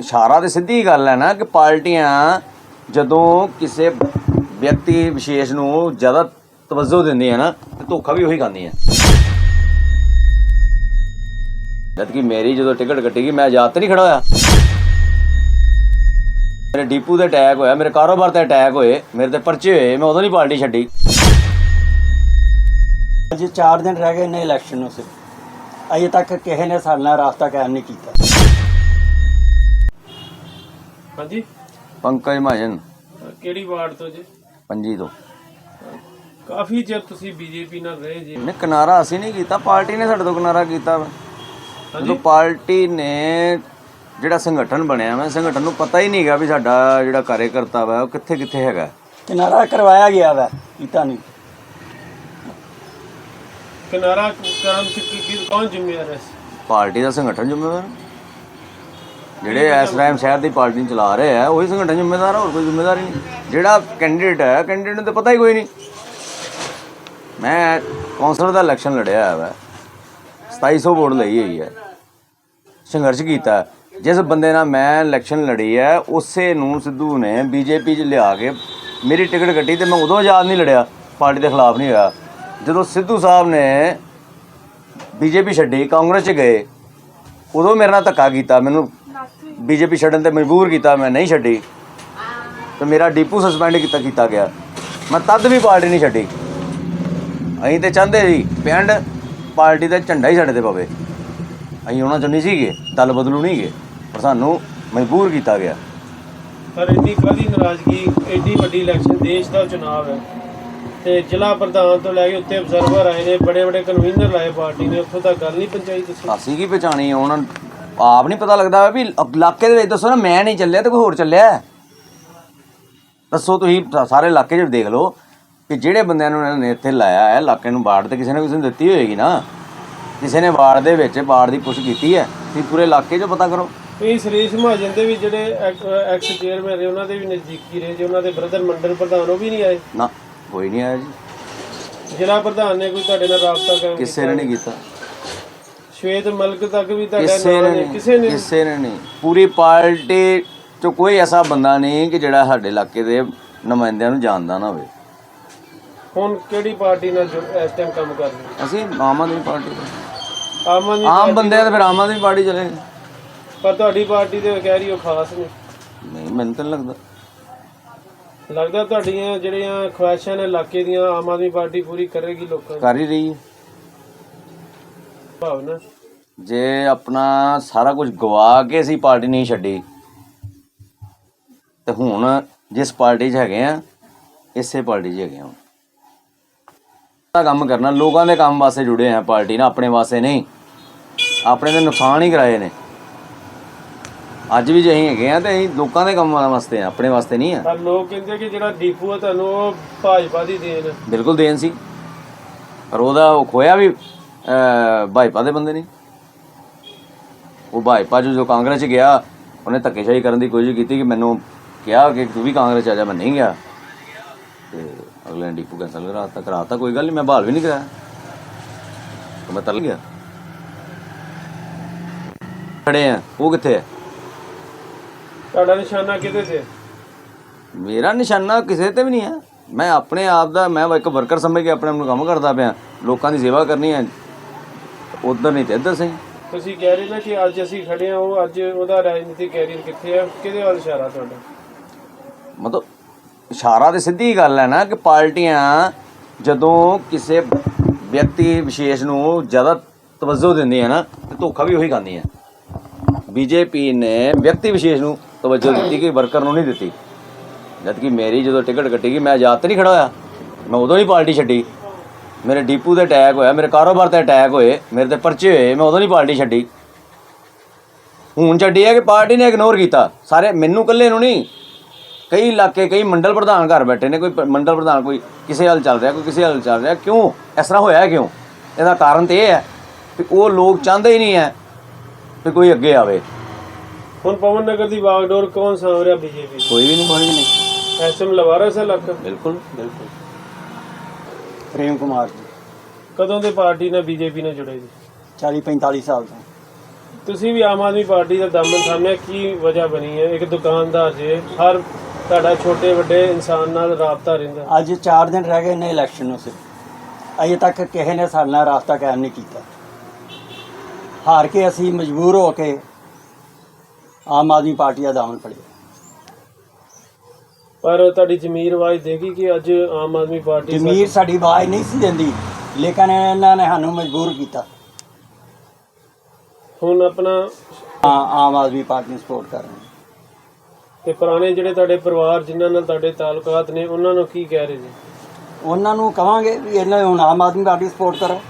ਇਸ਼ਾਰਾ ਤੇ ਸਿੱਧੀ ਗੱਲ ਹੈ ਨਾ ਕਿ ਪਾਰਟੀਆਂ ਜਦੋਂ ਕਿਸੇ ਵਿਅਕਤੀ ਵਿਸ਼ੇਸ਼ ਨੂੰ ਜ਼ਿਆਦਾ ਤਵੱਜੋ ਦਿੰਦੀਆਂ ਨਾ, ਤੇ ਧੋਖਾ ਵੀ ਉਹੀ ਖਾਂਦੀਆਂ। ਜਦ ਕਿ ਮੇਰੀ ਜਦੋਂ ਟਿਕਟ ਕੱਟੀ ਗਈ ਮੈਂ ਆਜ਼ਾਦ ਤੇ ਨਹੀਂ ਖੜਾ ਹੋਇਆ। ਮੇਰੇ ਡੀਪੂ ਤੇ ਅਟੈਕ ਹੋਇਆ, ਮੇਰੇ ਕਾਰੋਬਾਰ ਤੇ ਅਟੈਕ ਹੋਏ, ਮੇਰੇ ਤੇ ਪਰਚੇ ਹੋਏ, ਮੈਂ ਉਦੋਂ ਨਹੀਂ ਪਾਰਟੀ ਛੱਡੀ। ਅਜੇ 4 ਦਿਨ ਰਹਿ ਗਏ ਨੇ ਇਲੈਕਸ਼ਨ ਨੂੰ ਸਿਰ ਅਜੇ ਤੱਕ ਕਿਸੇ ਨੇ ਸਾਡੇ ਨਾਲ ਰਾਸਤਾ ਕਾਇਮ ਨਹੀਂ ਕੀਤਾ। ਹਾਂਜੀ? ਪੰਕਜ ਮਹਾਜਨ। ਅਹ ਕਿਹੜੀ ਵਾਰਡ ਤੋਂ ਜੀ? ਪੰਜੀ ਤੋਂ। ਕਾਫੀ ਚਿਰ ਤੁਸੀਂ ਬੀਜੇਪੀ ਨਾਲ ਰਹੇ ਜੀ। ਨੇ ਕਿਨਾਰਾ ਅਸੀਂ ਨਹੀਂ ਕੀਤਾ ਪਾਰਟੀ ਨੇ ਸਾਡੇ ਤੋਂ ਕਿਨਾਰਾ ਕੀਤਾ। ਵਾ ਜਦੋਂ ਪਾਰਟੀ ਨੇ ਜਿਹੜਾ ਸੰਗਠਨ ਬਣਿਆ ਵਾ ਸੰਗਠਨ ਨੂੰ ਪਤਾ ਹੀ ਨਹੀਂਗਾ ਵੀ ਸਾਡਾ ਜਿਹੜਾ ਕਾਰਜਕਰਤਾ ਵਾ ਉਹ ਕਿੱਥੇ ਕਿੱਥੇ ਹੈਗਾ। ਕਿਨਾਰਾ ਕਰਵਾਇਆ ਗਿਆ ਵਾ ਕੀਤਾ ਨਹੀਂ। ਕਿਨਾਰਾ ਕਰਨ ਚ ਕੀ ਕੀ ਕੌਣ ਜ਼ਿੰਮੇਵਾਰ ਹੈ? ਪਾਰਟੀ ਦਾ ਸੰਗਠਨ ਜ਼ਿੰਮੇਵਾਰ। ਜਿਹੜੇ ਇਸ ਟਾਈਮ ਸ਼ਹਿਰ ਦੀ ਪਾਰਟੀ ਨੂੰ ਚਲਾ ਰਹੇ ਆ, ਉਹੀ ਸੰਗਠਨ ਜ਼ਿੰਮੇਦਾਰ ਆ, ਹੋਰ ਕੋਈ ਜ਼ਿੰਮੇਦਾਰ ਹੀ ਨਹੀਂ। ਜਿਹੜਾ ਕੈਂਡੀਡੇਟ ਹੈ ਕੈਂਡੀਡੇਟ ਨੂੰ ਤਾਂ ਪਤਾ ਹੀ ਕੋਈ ਨਹੀਂ। ਮੈਂ ਕੌਂਸਲਰ ਦਾ ਇਲੈਕਸ਼ਨ ਲੜਿਆ ਹੋਇਆ ਵਾ। 2700 ਵੋਟ ਲਈ ਹੋਈ ਹੈ। ਸੰਘਰਸ਼ ਕੀਤਾ। ਜਿਸ ਬੰਦੇ ਨਾਲ ਮੈਂ ਇਲੈਕਸ਼ਨ ਲੜੀ ਹੈ, ਉਸੇ ਨੂੰ ਸਿੱਧੂ ਨੇ ਬੀਜੇਪੀ 'ਚ ਲਿਆ ਕੇ ਮੇਰੀ ਟਿਕਟ ਕੱਟੀ ਤੇ ਮੈਂ ਉਦੋਂ ਆਜ਼ਾਦ ਨਹੀਂ ਲੜਿਆ। ਪਾਰਟੀ ਦੇ ਖਿਲਾਫ ਨਹੀਂ ਹੋਇਆ। ਜਦੋਂ ਸਿੱਧੂ ਸਾਹਿਬ ਨੇ ਬੀਜੇਪੀ ਛੱਡੀ, ਕਾਂਗਰਸ 'ਚ ਗਏ, ਉਦੋਂ ਮੇਰੇ ਨਾਲ ਧੱਕਾ ਕੀਤਾ। ਮੈਨੂੰ ਬੀਜੇਪੀ ਛੱਡਣ ਤੇ ਮਜਬੂਰ ਕੀਤਾ ਮੈਂ ਨਹੀਂ ਛੱਡੀ। ਤੇ ਮੇਰਾ ਡੀਪੂ ਸਸਪੈਂਡ ਕੀਤਾ ਕੀਤਾ ਗਿਆ। ਮੈਂ ਤਦ ਵੀ ਪਾਰਟੀ ਨਹੀਂ ਛੱਡੀ। ਅਸੀਂ ਤੇ ਚਾਹੁੰਦੇ ਸੀ ਪਿੰਡ ਪਾਰਟੀ ਦਾ ਝੰਡਾ ਹੀ ਸਾਡੇ ਤੇ ਪਵੇ। ਅਸੀਂ ਉਹਨਾਂ ਚੋਂ ਨਹੀਂ ਸੀਗੇ ਦਲ ਬਦਲੂ ਨਹੀਂ ਗਏ ਪਰ ਸਾਨੂੰ ਮਜਬੂਰ ਕੀਤਾ ਗਿਆ। ਪਰ ਇੰਨੀ ਕਾਹਦੀ ਨਾਰਾਜ਼ਗੀ ਐਡੀ ਵੱਡੀ ਇਲੈਕਸ਼ਨ ਦੇਸ਼ ਦਾ ਚੁਣਾਵ ਹੈ। ਤੇ ਜ਼ਿਲ੍ਹਾ ਪ੍ਰਧਾਨ ਤੋਂ ਲੈ ਕੇ ਉੱਤੇ ਅਬਜ਼ਰਵਰ ਆਏ ਨੇ ਬੜੇ ਬੜੇ ਕਨਵੀਨਰ ਲਾਏ ਪਾਰਟੀ ਨੇ ਉੱਥੋਂ ਤੱਕ ਗੱਲ ਨਹੀਂ ਪਹੁੰਚਾਈ ਤੁਸੀਂ। ਅਸੀਂ ਕੀ ਪਛਾਣੀ ਉਹਨਾਂ ਆਪ ਨਹੀਂ ਪਤਾ ਲੱਗਦਾ ਵੀ ਇਲਾਕੇ ਦੇ ਵਿੱਚ ਦੱਸੋ ਨਾ ਮੈਂ ਨਹੀਂ ਚੱਲਿਆ ਤੇ ਕੋਈ ਹੋਰ ਚੱਲਿਆ। ਦੱਸੋ ਤੁਸੀਂ ਸਾਰੇ ਇਲਾਕੇ 'ਚ ਦੇਖ ਲਓ ਕਿ ਜਿਹੜੇ ਬੰਦਿਆਂ ਨੂੰ ਇਹਨਾਂ ਨੇ ਇੱਥੇ ਲਾਇਆ ਹੈ ਇਲਾਕੇ ਨੂੰ ਬਾੜ ਤੇ ਕਿਸੇ ਨੇ ਕਿਸੇ ਨੂੰ ਦਿੱਤੀ ਹੋਏਗੀ ਨਾ। ਕਿਸੇ ਨੇ ਬਾੜ ਦੇ ਵਿੱਚ ਬਾੜ ਦੀ ਪੁੱਛ ਕੀਤੀ ਹੈ ਤੁਸੀਂ ਪੂਰੇ ਇਲਾਕੇ 'ਚ ਪਤਾ ਕਰੋ। ਇਹ ਸੁਰੇਸ਼ ਮਹਾਜਨ ਦੇ ਵੀ ਜਿਹੜੇ ਐਕਸ ਚੇਅਰਮੈਨ ਰਹੇ ਉਹਨਾਂ ਦੇ ਵੀ ਨਜ਼ਦੀਕੀ ਰਹੇ ਜੀ ਉਹਨਾਂ ਦੇ ਬ੍ਰਦਰ ਮੰਡਲ ਪ੍ਰਧਾਨ ਉਹ ਵੀ ਨਹੀਂ ਆਏ। ਨਾ ਕੋਈ ਨਹੀਂ ਆਇਆ ਜੀ। ਜ਼ਿਲ੍ਹਾ ਪ੍ਰਧਾਨ ਨੇ ਕੋਈ ਤੁਹਾਡੇ ਨਾਲ ਰਾਬਤਾ ਕਿਸੇ ਨੇ ਨਹੀਂ ਕੀਤਾ। ਸ਼ਵੇਤ ਮਲਕ ਤੱਕ ਵੀ ਤੁਹਾਡਾ ਕਿਸੇ ਨਾਂ ਨਹੀਂ ਕਿਸੇ ਨੇ ਕਿਸੇ ਨੇ ਨਹੀਂ ਪੂਰੀ ਪਾਰਟੀ 'ਚ ਕੋਈ ਐਸਾ ਬੰਦਾ ਨਹੀਂ ਕਿ ਜਿਹੜਾ ਸਾਡੇ ਇਲਾਕੇ ਦੇ ਨੁਮਾਇੰਦਿਆਂ ਨੂੰ ਜਾਣਦਾ ਨਾ ਹੋਵੇ ਹੁਣ ਕਿਹੜੀ ਪਾਰਟੀ ਨਾਲ ਜੁੜ- ਇਸ ਟਾਈਮ ਕੰਮ ਕਰ ਰਹੇ? ਅਸੀਂ ਆਮ ਆਦਮੀ ਪਾਰਟੀ ਦੇ ਆਮ ਆਦਮੀ ਆਮ ਬੰਦੇ ਆ ਤਾਂ ਫਿਰ ਆਮ ਆਦਮੀ ਪਾਰਟੀ ਚਲੇ ਗਏ ਪਰ ਤੁਹਾਡੀ ਪਾਰਟੀ ਦੇ ਕਹਿ ਰਹੀ ਉਹ ਖਾਸ ਨੇ ਨਹੀਂ ਮੈਨੂੰ ਤਾਂ ਨਹੀਂ ਲੱਗਦਾ ਲੱਗਦਾ ਤੁਹਾਡੀਆਂ ਜਿਹੜੀਆਂ ਖੁਆਇਸ਼ਾਂ ਨੇ ਇਲਾਕੇ ਦੀਆਂ ਆਮ ਆਦਮੀ ਪਾਰਟੀ ਪੂਰੀ ਕਰੇਗੀ ਲੋਕਾਂ ਦੀ ਕਰ ਹੀ ਰਹੀ ਹੈ ਭਾਵਨਾ ਜੇ ਆਪਣਾ ਸਾਰਾ ਕੁਝ ਗਵਾ ਕੇ ਅਸੀਂ ਪਾਰਟੀ ਨਹੀਂ ਛੱਡੀ ਤੇ ਹੁਣ ਜਿਸ ਪਾਰਟੀ 'ਚ ਹੈਗੇ ਆ ਇਸੇ ਪਾਰਟੀ 'ਚ ਹੈਗੇ ਆ ਦਾ ਕੰਮ ਕਰਨਾ ਲੋਕਾਂ ਦੇ ਕੰਮ ਵਾਸਤੇ ਜੁੜੇ ਆ ਪਾਰਟੀ ਨਾਲ ਆਪਣੇ ਵਾਸਤੇ ਨਹੀਂ। ਆਪਣੇ ਦੇ ਨੁਕਸਾਨ ਹੀ ਕਰਾਏ ਨੇ। ਅੱਜ ਵੀ ਜੇ ਅਸੀਂ ਹੈਗੇ ਆ ਤੇ ਅਸੀਂ ਲੋਕਾਂ ਦੇ ਕੰਮਾਂ ਵਾਸਤੇ ਆ ਆਪਣੇ ਵਾਸਤੇ ਨਹੀਂ ਆ। ਪਰ ਲੋਕ ਕਹਿੰਦੇ ਕਿ ਜਿਹੜਾ ਡੀਪੂ ਆ ਤੁਹਾਨੂੰ ਉਹ ਭਾਜਪਾ ਦੀ ਦੇਣ। ਬਿਲਕੁਲ ਦੇਣ ਸੀ। ਪਰ ਉਹਦਾ ਉਹ ਖੋਇਆ ਵੀ ਭਾਜਪਾ ਦੇ ਬੰਦੇ ਨੇ। ਉਹ ਭਾਜਪਾ 'ਚ ਜੋ ਕਾਂਗਰਸ 'ਚ ਗਿਆ ਉਹਨੇ ਧੱਕੇਸ਼ਾਹੀ ਕਰਨ ਦੀ ਕੋਸ਼ਿਸ਼ ਕੀਤੀ ਕਿ ਮੈਨੂੰ ਕਿਹਾ ਕਿ ਤੂੰ ਵੀ ਕਾਂਗਰਸ 'ਚ ਆ ਜਾ ਮੈਂ ਨਹੀਂ ਗਿਆ। ਤੇ ਅਗਲੇ ਨੇ ਡੀਪੂ ਕੈਂਸਲ ਕਰਾਤਾ ਕਰਾਤਾ ਕੋਈ ਗੱਲ ਨਹੀਂ ਮੈਂ ਬਹਾਲ ਵੀ ਨਹੀਂ ਕਰਾਇਆ। ਤੇ ਮੈਂ ਤਲ ਗਿਆ। ਖੜੇ ਆ। ਉਹ ਕਿੱਥੇ ਹੈ ਤੁਹਾਡਾ ਨਿਸ਼ਾਨਾ ਕਿਹਦੇ ਤੇ? ਮੇਰਾ ਨਿਸ਼ਾਨਾ ਕਿਸੇ ਤੇ ਵੀ ਨਹੀਂ ਹੈ ਮੈਂ ਆਪਣੇ ਆਪ ਦਾ ਮੈਂ ਇੱਕ ਵਰਕਰ ਸਮਝ ਕੇ ਆਪਣੇ ਆਪ ਨੂੰ ਕੰਮ ਕਰਦਾ ਪਿਆ। ਲੋਕਾਂ ਦੀ ਸੇਵਾ ਕਰਨੀ ਹੈ ਉਧਰ ਨਹੀਂ ਤੇ ਇੱਧਰ ਸਹੀ। ਤੁਸੀਂ ਕਹਿ ਰਹੇ ਨਾ ਕਿ ਅੱਜ ਅਸੀਂ ਖੜੇ ਆ ਉਹ ਅੱਜ ਉਹਦਾ ਰਾਜਨੀਤਿਕ ਕੈਰੀਅਰ ਕਿੱਥੇ ਆ? ਕਿਹਦੇ ਵੱਲ ਇਸ਼ਾਰਾ ਤੁਹਾਡਾ? ਮਤਲਬ ਇਸ਼ਾਰਾ ਤੇ ਸਿੱਧੀ ਗੱਲ ਹੈ ਨਾ ਕਿ ਪਾਰਟੀਆਂ ਜਦੋਂ ਕਿਸੇ ਵਿਅਕਤੀ ਵਿਸ਼ੇਸ਼ ਨੂੰ ਜ਼ਿਆਦਾ ਤਵੱਜੋ ਦਿੰਦੀਆਂ ਨਾ ਤੇ ਧੋਖਾ ਵੀ ਉਹੀ ਖਾਂਦੀਆਂ। ਬੀਜੇਪੀ ਨੇ ਵਿਅਕਤੀ ਵਿਸ਼ੇਸ਼ ਨੂੰ ਤਵੱਜੋ ਦਿੱਤੀ ਕਿ ਵਰਕਰ ਨੂੰ ਨਹੀਂ ਦਿੱਤੀ। ਜਦ ਕਿ ਮੇਰੀ ਜਦੋਂ ਟਿਕਟ ਕੱਟੀ ਗਈ ਮੈਂ ਆਜ਼ਾਦ ਤੇ ਨਹੀਂ ਖੜਾ ਹੋਇਆ ਮੈਂ ਉਦੋਂ ਨਹੀਂ ਪਾਰਟੀ ਛੱਡੀ। ਮੇਰੇ ਡੀਪੂ ਤੇ ਅਟੈਕ ਹੋਇਆ ਮੇਰੇ ਕਾਰੋਬਾਰ ਤੇ ਅਟੈਕ ਹੋਏ ਮੇਰੇ ਤੇ ਪਰਚੇ ਹੋਏ ਮੈਂ ਉਦੋਂ ਨਹੀਂ ਪਾਰਟੀ ਛੱਡੀ। ਹੁਣ ਛੱਡੀ ਹੈ ਕਿ ਪਾਰਟੀ ਨੇ ਇਗਨੋਰ ਕੀਤਾ। ਸਾਰੇ ਮੈਨੂੰ ਇਕੱਲੇ ਨੂੰ ਨਹੀਂ ਕਈ ਇਲਾਕੇ ਕਈ ਮੰਡਲ ਪ੍ਰਧਾਨ ਘਰ ਬੈਠੇ ਨੇ ਕੋਈ ਮੰਡਲ ਪ੍ਰਧਾਨ ਕੋਈ ਕਿਸੇ ਹਾਲ ਚੱਲ ਰਿਹਾ ਕੋਈ ਕਿਸੇ ਹਾਲ ਚੱਲ ਰਿਹਾ। ਕਿਉਂ? ਇਸ ਤਰ੍ਹਾਂ ਹੋਇਆ ਕਿਉਂ? ਇਹਦਾ ਕਾਰਨ ਤੇ ਇਹ ਹੈ ਕਿ ਉਹ ਲੋਕ ਚਾਹੁੰਦੇ ਹੀ ਨਹੀਂ ਹੈ ਕਿ ਕੋਈ ਅੱਗੇ ਆਵੇ। ਹੁਣ ਪਵਨ ਨਗਰ ਦੀ ਬਾਗਡੋਰ ਕੌਣ ਸਾਂਭ ਰਿਹਾ ਬੀਜੇਪੀ ਕੋਈ ਵੀ ਨਹੀਂ ਕੋਈ ਵੀ ਨਹੀਂ। ਐਸਐਮ ਲਵਾਰਸ ਹੈ ਲੱਕ ਬਿਲਕੁਲ ਬਿਲਕੁਲ। ਪ੍ਰੇਮ ਕੁਮਾਰ ਜੀ। ਕਦੋਂ ਦੇ ਪਾਰਟੀ ਨਾਲ ਬੀਜੇਪੀ ਨਾਲ ਜੁੜੇ ਜੀ? 40 45 ਸਾਲ ਤੋਂ। ਤੁਸੀਂ ਵੀ ਆਮ ਆਦਮੀ ਪਾਰਟੀ ਦਾ ਦਾਮਨ ਥਾਮਿਆ ਕੀ ਵਜ੍ਹਾ ਬਣੀ ਹੈ? ਇੱਕ ਦੁਕਾਨਦਾਰ ਜੇ ਹਰ ਤੁਹਾਡਾ ਛੋਟੇ ਵੱਡੇ ਇਨਸਾਨ ਨਾਲ ਰਾਬਤਾ ਰਹਿੰਦਾ। ਅੱਜ 4 ਦਿਨ ਰਹਿ ਗਏ ਨੇ ਇਲੈਕਸ਼ਨ ਨੂੰ ਸਿਰਫ। ਅਜੇ ਤੱਕ ਕਿਸੇ ਨੇ ਸਾਡੇ ਨਾਲ ਰਾਸਤਾ ਕਾਇਮ ਨਹੀਂ ਕੀਤਾ। ਹਾਰ ਕੇ ਅਸੀਂ ਮਜਬੂਰ ਹੋ ਕੇ ਆਮ ਆਦਮੀ ਪਾਰਟੀ ਦਾ ਦਾਮਨ ਫੜਿਆ। ਪਰ ਤੁਹਾਡੀ ਜ਼ਮੀਰ ਆਵਾਜ਼ ਦੇਗੀ ਕਿ ਅੱਜ ਆਮ ਆਦਮੀ ਪਾਰਟੀ ਜ਼ਮੀਰ ਸਾਡੀ ਆਵਾਜ਼ ਨਹੀਂ ਸੀ ਦਿੰਦੀ ਲੇਕਿਨ ਇਹਨਾਂ ਨੇ ਸਾਨੂੰ ਮਜਬੂਰ ਕੀਤਾ। ਹੁਣ ਆਪਣਾ ਹਾਂ ਆਮ ਆਦਮੀ ਪਾਰਟੀ ਨੂੰ ਸਪੋਰਟ ਕਰ ਰਹੇ ਹਾਂ। ਤੇ ਪੁਰਾਣੇ ਜਿਹੜੇ ਤੁਹਾਡੇ ਪਰਿਵਾਰ ਜਿਨ੍ਹਾਂ ਨਾਲ ਤੁਹਾਡੇ ਤਾਲੁਕਾਤ ਨੇ ਉਹਨਾਂ ਨੂੰ ਕੀ ਕਹਿ ਰਹੇ ਜੀ? ਉਹਨਾਂ ਨੂੰ ਕਵਾਂਗੇ ਵੀ ਇਹਨਾਂ ਹੁਣ ਆਮ ਆਦਮੀ ਪਾਰਟੀ ਸਪੋਰਟ ਕਰੋ।